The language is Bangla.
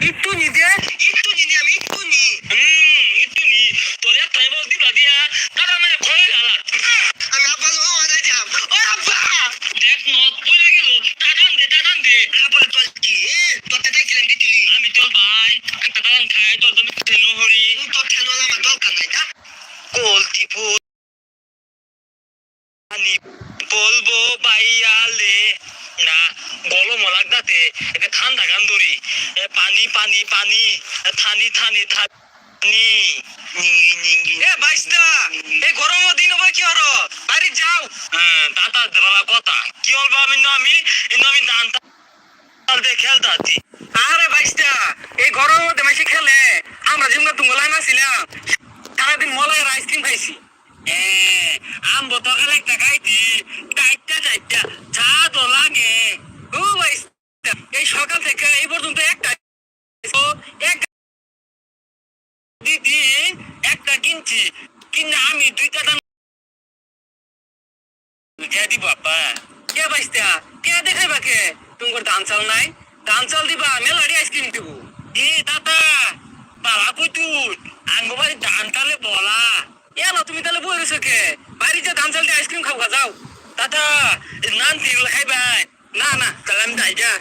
একটু নি দে একটু নি আমি একটু নি। হুম একটু নি। তোর একটা এবার দিলা দিয়া। দাদা মানে ঘরে গালাত আমি আব্বা লো আদা যাম ও আব্বা! দেখ নদ পড়ে গেল। টাটান দে টাটান দে। আব্বা তোর কি? তোর তে দেখছিলাম দিতুলি আমি তোর ভাই টাটান খাই তোর তুমি তেনু হরি। তোর ঠেলো আমার দরকার নাই তা ফুল পানি বলব বাইয়ালে। না গলম লাগদাতে এটা ঠান্ডা গান পানি পানি পানি। থানি থানি থানি। এ বাইস্তা এই গরমের দিন হবে কি হলো বাড়ি যাও। হ্যাঁ দাদা দেওয়ালা কথা। কি বলব আমি না আমি আমি ধান তাল দিয়ে খেলতে আছি আরে বাইস্তা এই গরমের মধ্যে মাসি খেলে। আমরা যেমন তুঙ্গলাই না ছিলাম সারাদিন মলাইয়ের আইসক্রিম খাইছি। আম বোতল একটা খাইছি চারটা চারটা চা তো লাগে। ও বাইস্তা এই সকাল থেকে এই পর্যন্ত একটা একটা কিনছি। কিনে আমি দুইটা দাম দিব কে কে দেখাই বাকে তোমার ধান চাল নাই? ধান চাল দিবা মেলারি আইসক্রিম দিব। এ, দাদা, বাবা কই তুই? আঙ্গবাড়ি ধান তালে বলা। এলো তুমি তাহলে বই রয়েছো কে বাড়ি যে ধান চাল দিয়ে আইসক্রিম খাওয়া, যাও। দাদা নান খাইবাই